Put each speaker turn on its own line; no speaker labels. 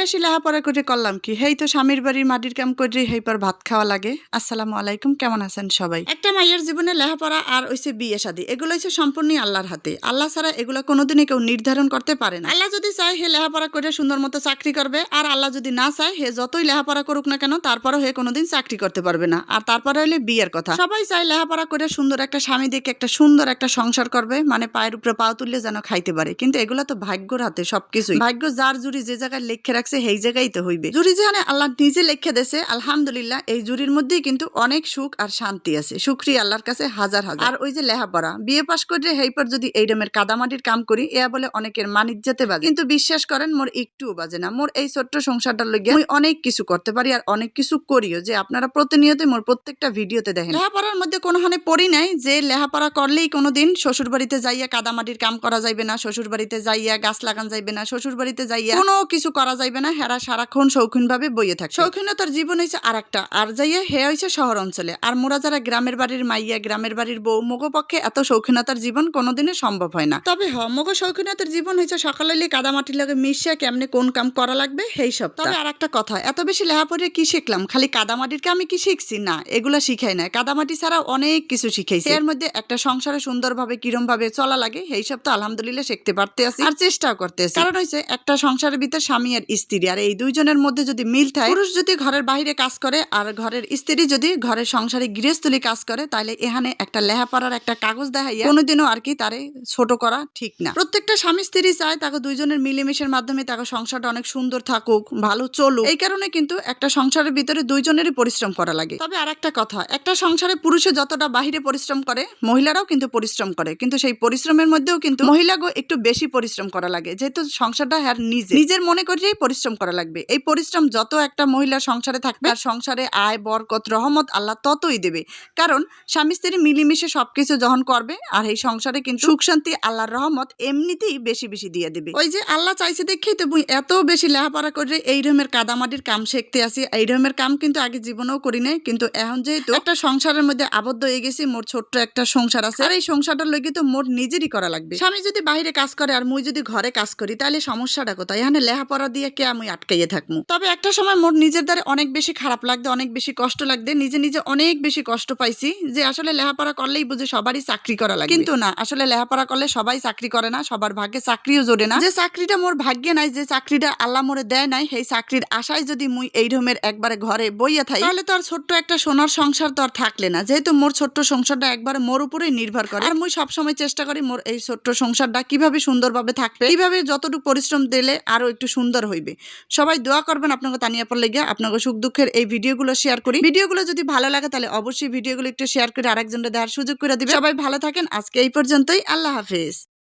বেশি লেহাপড়া করে করলাম কি? হেই তো স্বামীর বাড়ির মাটির কাম করে হেই পর ভাত খাওয়া লাগে। আসসালামু আলাইকুম কেমন আছেন সবাই? একটা মাইয়ের জীবনে লেহাপড়া আর ওইসে বিয়ে শাদী এগুলো হচ্ছে সম্পূর্ণই আল্লাহর হাতে। আল্লাহ ছাড়া এগুলো কোনোদিনই কেউ নির্ধারণ করতে পারে না। আল্লাহ যদি চায় হে লেহাপড়া করে সুন্দর মতো চাকরি করবে আর আল্লাহ যদি না চায় হে যতই লেহাপড়া করুক না কেন তারপরও হে কোনোদিন চাকরি করতে পারবে না। আর তারপরে হলে বিয়ের কথা। সবাই চায় লেহাপড়া করে সুন্দর একটা স্বামী দেখে একটা সুন্দর একটা সংসার করবে মানে পায়ের উপরে পাও তুললে যেন খাইতে পারে। কিন্তু এগুলো তো ভাগ্যর হাতে সবকিছুই। ভাগ্য যার জুড়ি যে জায়গায় লেখে রাখছে সেই জায়গায় তো হইবে। জুড়ি যেখানে আল্লাহ নিজে লেখে দেছে আলহামদুলিল্লাহ, এই জুরির মধ্যেই কিন্তু অনেক সুখ আর শান্তি আছে। সুক্রি আল্লাহর কাছে হাজার হাজার। আর ওই যে লেহাপড়া বিয়ে পাশ করে হেইপর যদি এই রমের কাদামাটির কাম করি এয়া বলে অনেকের মানিজ্যতে বাজে। কিন্তু বিশ্বাস করেন, মোর একটুও বাজে না। মোর এই ছোট্ট সংসারটার লগে আমি অনেক কিছু করতে পারি আর অনেক কিছু করিও, যে আপনারা প্রতিনিয়ত মোর প্রত্যেকটা ভিডিওতে দেখেন। লেহাপড়ার মধ্যে কোনো হানে পড়ি নাই, যে লেহাপড়া করলেই কোনোদিন শ্বশুর বাড়িতে যাইয়া কাদামাটির কাম করা যাইবে না শ্বশুর বাড়িতে যাইয়া গাছ লাগান যাইবে না শ্বশুর বাড়িতে যাইয়া কোনো কিছু করা যাইবে না হেরা সারাক্ষণ শৌখিন ভাবে বইয়ে থাকে শৌখিনতার জীবন হয়েছে আর একটা আর যাইয়া হে হয়েছে শহর অঞ্চলে। আর মোরা যারা গ্রামের বাড়ির মাইয়া গ্রামের বাড়ির বউ মগো পক্ষে এত শৌখিনতার জীবন কোনোদিনই সম্ভব হয় না। তবে হ মগো শৌখিনতার জীবন হয়েছে সকালে কাদা মাটির লগে মিশিয়া কেমনে কোন কাম করা লাগবে সেই সব। তবে আর একটা কথা এত বেশি লেহাপড়ে কি শিখলাম? খালি কাদামাটির আমি কি শিখছি? না এগুলা শিখাই না কাদামাটি ছাড়া অনেক কিছু শিখাইছি। এর মধ্যে একটা সংসারে সুন্দরভাবে কিরম ভাবে চলা লাগে সেই সব তো আলহামদুলিল্লাহ শিখতে পারতে আছি আর চেষ্টাও করতে আছি কারণ হয়েছে একটা সংসারের ভিতরে স্বামী আর স্ত্রী। আর এই দুইজনের মধ্যে যদি মিল থাকে, পুরুষ যদি ঘরের বাইরে কাজ করে আর ঘরের স্ত্রী যদি ঘরের সংসারে গৃহস্থলী কাজ করে তাহলে এখানে একটা লেহাপড়ার একটা কাগজ দেখাইয়া কোনোদিনও আর কি তারে ছোট করা ঠিক না। প্রত্যেকটা স্বামী স্ত্রী চায় তাকে দুইজনের মিলেমিশের মাধ্যমে তাকে সংসারটা অনেক সুন্দর থাকুক, ভালো চলুক। এই কারণে কিন্তু একটা সংসারের ভিতরে দুইজনেরই পরিশ্রম করা লাগে। তবে আর একটা কথা, একটা সংসারে পুরুষে যতটা বাহিরে পরিশ্রম করে, মহিলারাও কিন্তু পরিশ্রম করে। কিন্তু সেই পরিশ্রমের মধ্যেও কিন্তু মহিলাগো একটু বেশি পরিশ্রম করা লাগে। যেহেতু সংসারটা হ্যার নিজে নিজের মনে করেই পরিশ্রম করা লাগবে। এই পরিশ্রম যত একটা মহিলার সংসারে থাকবে আর সংসারে আয়, বরকত, রহমত আল্লাহ ততই দেবে। কারণ স্বামী স্ত্রী মিলিমিশে সবকিছু যখন করবে, আর এই সংসারে কিন্তু সুখ শান্তি, আল্লাহর রহমত এমনিতেই বেশি বেশি দিয়ে দেবে। ওই যে আল্লাহ চাইছে দেখেই তো এত বেশি লেহাপড়া করে এই রকমের কাদামাটির কাম শিখতে আসি। এই রকমের কাম কিন্তু আগে জীবনেও করি নাই, কিন্তু এখন যেহেতু একটা সংসারের মধ্যে আবদ্ধ হয়ে গেছি, মোর ছোট্ট একটা সংসার আছে, আর এই সংসারটার লগে তো মোর নিজেরই করা লাগবে। স্বামী যদি বাইরে কাজ করে, আর মুই যদি ঘরে কাজ করি তাহলে সমস্যাটা কোথায়? এখানে লেহাপড়া দিয়ে কে আমি আটকাইয়ে থাকব তবে একটা সময় মোর নিজের দ্বারা অনেক বেশি খারাপ লাগতো অনেক বেশি কষ্ট লাগবে নিজে নিজে অনেক বেশি কষ্ট পাইছি যে আসলে লেহাপড়া করলেই বুঝে সবারই চাকরি করা লাগে কিন্তু না, আসলে লেহাপড়া করলে সবাই চাকরি করে না, সবার ভাগ্যে চাকরিও জোরে না। যে চাকরিটা মোর ভাগ্যে নাই, যে চাকরিটা আল্লাহ মোরে দেয় নাই, সেই চাকরির আশায় যদি মুই এই রকমের একবারে ঘরে বইয়া থাই, তাহলে তো আর ছোট্ট একটা সোনার সংসার তো আর থাকলে না। যেহেতু মোর ছোট্ট সংসারটা একবারে মোর উপরেই নির্ভর করে, আর মুই সবসময় চেষ্টা করি মোর এই ছোট্ট সংসারটা কীভাবে সুন্দরভাবে থাকবে, কীভাবে যতটুকু পরিশ্রম দিলে আরও একটু সুন্দর হইবে। সবাই দোয়া করবেন আপনাকে তানিয়া পড়লে গিয়ে আপনাকে সুখ দুঃখের এই ভিডিওগুলো শেয়ার করি। ভিডিওগুলো যদি ভালো লাগে তাহলে অবশ্যই ভিডিওগুলো একটু শেয়ার করে আরেকজনকে দেওয়ার সুযোগ করে দিবে সবাই ভালো থাকেন, আজকে এই পর্যন্তই। আল্লাহ হাফেজ।